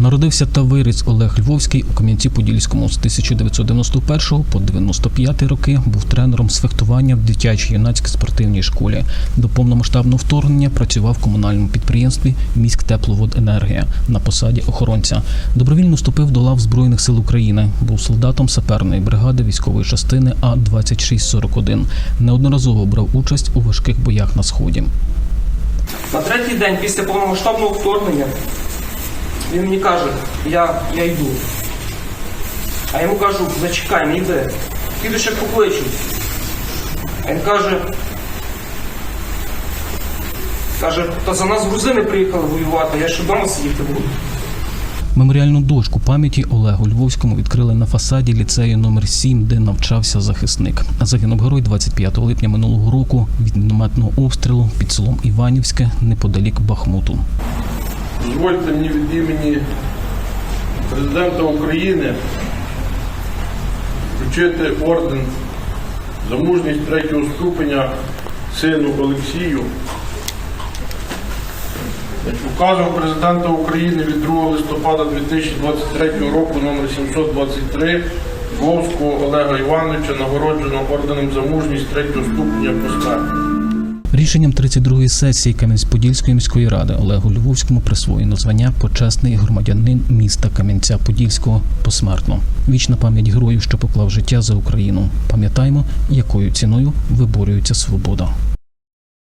Народився та виріс Олег Львовський у Кам'янці-Подільському з 1991 по 95 роки. Був тренером з фехтування в дитячій юнацькій спортивній школі. До повномасштабного вторгнення працював в комунальному підприємстві Міськ Тепловоденергія на посаді охоронця. Добровільно вступив до лав Збройних сил України. Був солдатом саперної бригади військової частини А 2641 Неодноразово брав участь у важких боях на сході. На третій день після повномасштабного вторгнення він мені каже, я, я йду. А йому кажу, зачекай, не йди. Піду ще покличу. А він каже, каже, та за нас грузини приїхали воювати, я ще вдома сидіти буду. Меморіальну дошку пам'яті Олегу Львовському відкрили на фасаді ліцею номер 7 де навчався захисник. Загинув герой 25 липня минулого року від мінометного обстрілу під селом Іванівське неподалік Бахмуту. Дозвольте мені від імені президента України вручити орден за мужність третього ступеня сину Олексію. Указом президента України від 2 листопада 2023 року номер 723 Львовського Олега Івановича нагороджено орденом за мужність третього ступеня посмертно. Рішенням 32-ї сесії Кам'янець-Подільської міської ради Олегу Львовському присвоєно звання почесний громадянин міста Кам'янця-Подільського посмертно. Вічна пам'ять герою, що поклав життя за Україну. Пам'ятаємо, якою ціною виборюється свобода.